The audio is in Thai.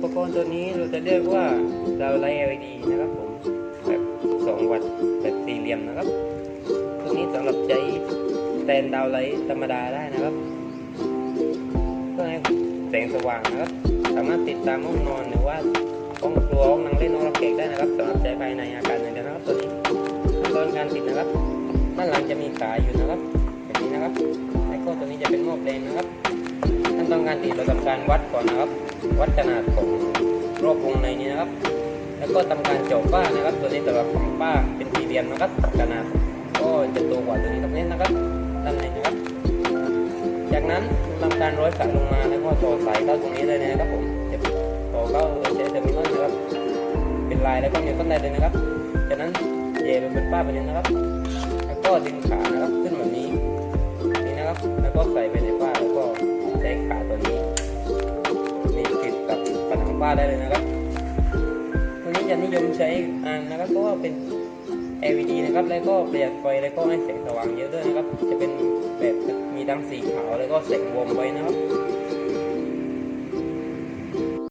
อุปกรณ์ตัวนี้เราจะเรียกว่าดาวไลท์ LED นะครับผมแบบ2วัตต์แบบสี่เหลี่ยมนะครับ ตัวนี้สำหรับใช้แทนดาวไลท์ธรรมดาได้นะครับเพื่อให้แสงสว่างนะครับ สามารถติดตามห้องนอนหรือว่าห้องครัวห้องนั่งเล่นห้องรับแขกได้นะครับสำหรับใช้ภายในอาคารหนึ่งนะครับตัวนี้ขั้นตอนการติดนะครับด้านหลังจะมีขาอยู่นะครับแบบนี้นะครับแล้วก็ตัวนี้จะเป็นหม้อแปลงนะครับ ขั้อนการติดเราทำการวัดก่อนนะครับ วัดขนาดของรอบวงในนี้นะครับ แล้วก็ทำการเจาะฝ้านะครับ ตัวนี้สำหรับของฝ้าเป็นสี่เหลี่ยมนะครับขนาดก็จะโตกว่าตัวนี้ครับนี้นะครับด้านในนะครับ จากนั้นทำการร้อยสายลงมาแล้วก็ต่อสายเข้าตรงนี้เลยนะครับผมจะต่อเข้าใช้เทอร์มินอลนะครับ เป็นลายแล้วก็มีต้นได้เลยนะครับ จากนั้นเยเป็นป้าไปเลยนะครับ แล้วก็ดึงขานะครับขึ้นแบบนี้นี่ บ้าได้เลยนะครับตัวนี้จะนิยมใช้อ่านนะครับ เพราะว่าเป็น LED นะครับ แล้วก็ประหยัดไฟแล้วก็ให้แสงสว่างเยอะด้วยนะครับ จะเป็นแบบมีทั้งสีขาวแล้วก็แสงวอมไว้นะครับ